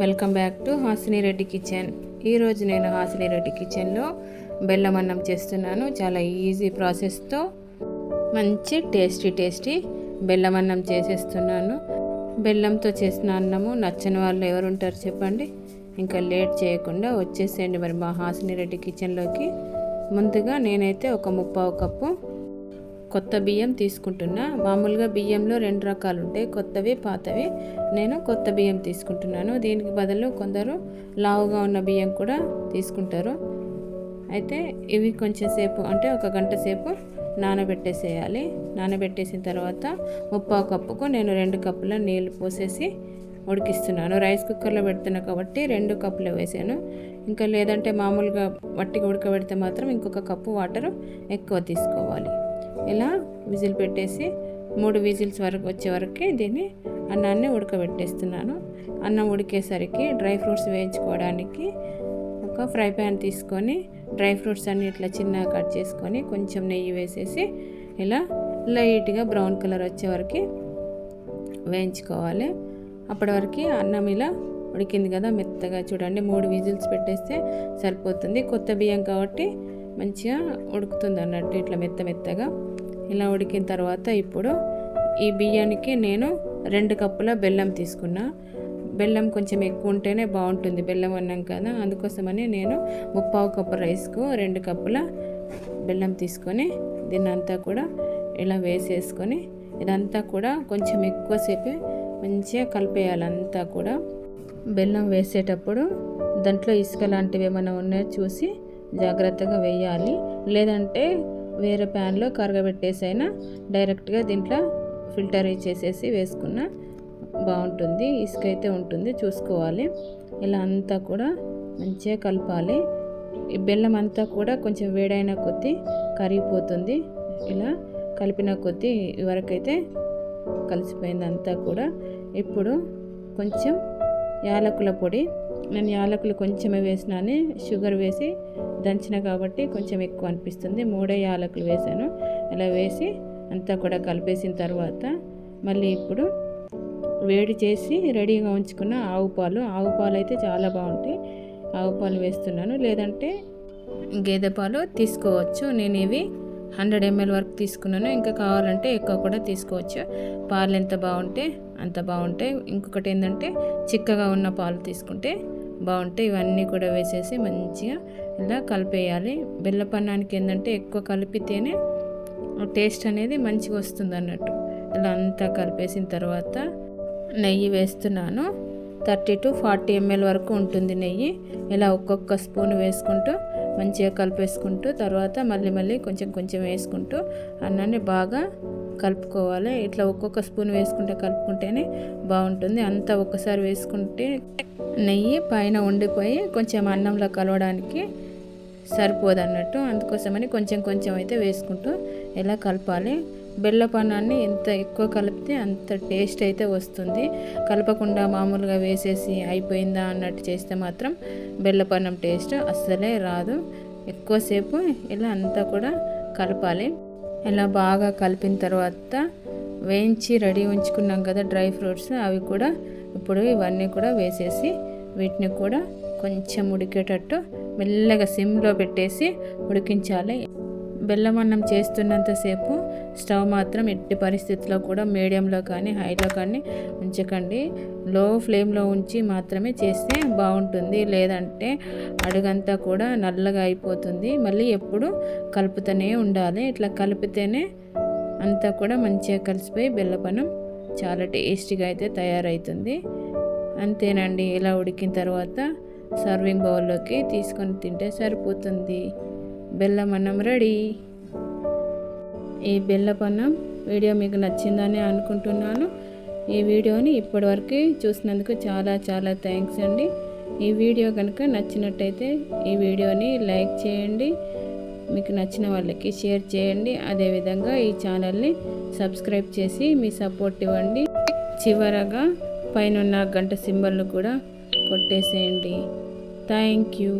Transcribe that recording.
Welcome back to Hasini Reddy kitchen. ఈరోజు నేను హాసిని రెడ్డి కిచెన్లో బెల్లం అన్నం చేస్తున్నాను. చాలా ఈజీ ప్రాసెస్తో మంచి టేస్టీ టేస్టీ బెల్లం అన్నం చేసేస్తున్నాను. బెల్లంతో చేసిన అన్నము నచ్చని వాళ్ళు ఎవరు ఉంటారు చెప్పండి. ఇంకా లేట్ చేయకుండా వచ్చేసేయండి మరి మా హాసిని రెడ్డి కిచెన్లోకి. ముందుగా నేనైతే ఒక ముప్పావు కప్పు కొత్త బియ్యం తీసుకుంటున్నా. మామూలుగా బియ్యంలో రెండు రకాలు ఉంటాయి. కొత్తవి పాతవి. నేను కొత్త బియ్యం తీసుకుంటున్నాను. దీనికి బదులు కొందరు లావుగా ఉన్న బియ్యం కూడా తీసుకుంటారు. అయితే ఇవి కొంచెం సేపు అంటే ఒక గంట సేపు నానబెట్టేసేయాలి. నానబెట్టేసిన తర్వాత ముప్పావు కప్పుకు నేను రెండు కప్పుల నీళ్ళు పోసేసి ఉడికిస్తున్నాను. రైస్ కుక్కర్లో పెడుతున్నా కాబట్టి రెండు కప్పులు వేసాను. ఇంకా లేదంటే మామూలుగా వట్టిగా ఉడకబెడితే మాత్రం ఇంకొక కప్పు వాటర్ ఎక్కువ తీసుకోవాలి. ఇలా విజిల్ పెట్టేసి మూడు విజిల్స్ వరకు వచ్చే వరకు దీన్ని అన్నాన్ని ఉడకబెట్టేస్తున్నాను. అన్నం ఉడికేసరికి డ్రై ఫ్రూట్స్ వేయించుకోవడానికి ఒక ఫ్రై ప్యాన్ తీసుకొని డ్రై ఫ్రూట్స్ అన్ని ఇట్లా చిన్నగా కట్ చేసుకొని కొంచెం నెయ్యి వేసేసి ఇలా లైట్గా బ్రౌన్ కలర్ వచ్చే వరకు వేయించుకోవాలి. అప్పటి వరకు అన్నం ఇలా ఉడికింది కదా మెత్తగా చూడండి. మూడు విజిల్స్ పెట్టేస్తే సరిపోతుంది. కొత్త బియ్యం కాబట్టి మంచిగా ఉడుకుతుంది అన్నట్టు ఇట్లా మెత్త మెత్తగా. ఇలా ఉడికిన తర్వాత ఇప్పుడు ఈ బియ్యానికి నేను రెండు కప్పుల బెల్లం తీసుకున్నా. బెల్లం కొంచెం ఎక్కువ ఉంటేనే బాగుంటుంది. బెల్లం అన్నాం కదా అందుకోసమని నేను ముప్పావు కప్పు రైస్కు రెండు కప్పుల బెల్లం తీసుకొని దీన్ని అంతా కూడా ఇలా వేసేసుకొని ఇదంతా కూడా కొంచెం ఎక్కువసేపు మంచిగా కలిపేయాలి అంతా కూడా. బెల్లం వేసేటప్పుడు దాంట్లో ఇసుక లాంటివి ఏమైనా ఉన్నాయో చూసి జాగ్రత్తగా వేయాలి. లేదంటే వేరే ప్యాన్లో కరగబెట్టేసైనా డైరెక్ట్గా దీంట్లో ఫిల్టర్ చేసేసి వేసుకున్న బాగుంటుంది. ఇసుక అయితే ఉంటుంది. చూసుకోవాలి. ఇలా అంతా కూడా మంచిగా కలపాలి. ఈ బెల్లం అంతా కూడా కొంచెం వేడైన కొద్దీ కరిగిపోతుంది. ఇలా కలిపిన కొద్దీ వరకైతే కలిసిపోయింది అంతా కూడా. ఇప్పుడు కొంచెం యాలకుల పొడి. నేను యాలకులు కొంచెమే వేసినాను షుగర్ వేసి దంచిన కాబట్టి కొంచెం ఎక్కువ అనిపిస్తుంది. మూడే యాలకులు వేసాను. అలా వేసి అంతా కూడా కలిపేసిన తర్వాత మళ్ళీ ఇప్పుడు వేడి చేసి రెడీగా ఉంచుకున్న ఆవు పాలు. ఆవు పాలు అయితే చాలా బాగుంటాయి. ఆవు పాలు వేస్తున్నాను. లేదంటే గేదె పాలు తీసుకోవచ్చు. నేను ఇవి హండ్రెడ్ ఎంఎల్ వరకు తీసుకున్నాను. ఇంకా కావాలంటే ఎక్కువ కూడా తీసుకోవచ్చు. పాలు ఎంత బాగుంటే అంత బాగుంటాయి. ఇంకొకటి ఏంటంటే చిక్కగా ఉన్న పాలు తీసుకుంటే బాగుంటాయి ఇవన్నీ కూడా వేసేసి మంచిగా ఇలా కలిపేయాలి. బెల్లపన్నానికి ఏంటంటే ఎక్కువ కలిపితేనే టేస్ట్ అనేది మంచిగా వస్తుంది అన్నట్టు ఇలా అంతా కలిపేసిన తర్వాత నెయ్యి వేస్తున్నాను. థర్టీ టు ఫార్టీ ఎంఎల్ వరకు ఉంటుంది నెయ్యి. ఇలా ఒక్కొక్క స్పూన్ వేసుకుంటూ మంచిగా కలిపేసుకుంటూ తర్వాత మళ్ళీ మళ్ళీ కొంచెం కొంచెం వేసుకుంటూ అన్నాన్ని బాగా కలుపుకోవాలి. ఇట్లా ఒక్కొక్క స్పూన్ వేసుకుంటే కలుపుకుంటేనే బాగుంటుంది. అంతా ఒక్కసారి వేసుకుంటే నెయ్యి పైన ఉండిపోయి కొంచెం అన్నంలో కలవడానికి సరిపోదు అన్నట్టు అందుకోసమని కొంచెం కొంచెం అయితే వేసుకుంటూ ఇలా కలపాలి. బెల్లపన్నాన్ని ఎంత ఎక్కువ కలిపితే అంత టేస్ట్ అయితే వస్తుంది. కలపకుండా మామూలుగా వేసేసి అయిపోయిందా అన్నట్టు చేస్తే మాత్రం బెల్లపన్నం టేస్ట్ అస్సలే రాదు. ఎక్కువసేపు ఇలా అంతా కూడా కలపాలి. ఇలా బాగా కలిపిన తర్వాత వేయించి రెడీ ఉంచుకున్నాం కదా డ్రై ఫ్రూట్స్ అవి కూడా ఇప్పుడు ఇవన్నీ కూడా వేసేసి వీటిని కూడా కొంచెం ఉడికేటట్టు మెల్లగా సిమ్లో పెట్టేసి ఉడికించాలి. బెల్లం అన్నం చేస్తున్నంతసేపు స్టవ్ మాత్రం ఎట్టి పరిస్థితుల్లో కూడా మీడియంలో కానీ హైలో కానీ ఉంచకండి. లో ఫ్లేమ్లో ఉంచి మాత్రమే చేస్తే బాగుంటుంది. లేదంటే అడుగంతా కూడా నల్లగా అయిపోతుంది. మళ్ళీ ఎప్పుడు కలుపుతూనే ఉండాలి. ఇట్లా కలిపితేనే అంతా కూడా మంచిగా కలిసిపోయి బెల్లపనం చాలా టేస్టీగా అయితే తయారవుతుంది అంతేనండి. ఇలా ఉడికిన తర్వాత సర్వింగ్ బౌల్లోకి తీసుకొని తింటే సరిపోతుంది. బెల్లం అన్నం రెడీ. ఈ బెల్లపన్నం వీడియో మీకు నచ్చిందని అనుకుంటున్నాను. ఈ వీడియోని ఇప్పటివరకు చూసినందుకు చాలా చాలా థ్యాంక్స్ అండి. ఈ వీడియో కనుక నచ్చినట్టయితే ఈ వీడియోని లైక్ చేయండి. మీకు నచ్చిన వాళ్ళకి షేర్ చేయండి. అదేవిధంగా ఈ ఛానల్ని సబ్స్క్రైబ్ చేసి మీ సపోర్ట్ ఇవ్వండి. చివరగా పైన గంట సింబల్ను కూడా కొట్టేసేయండి. Thank you.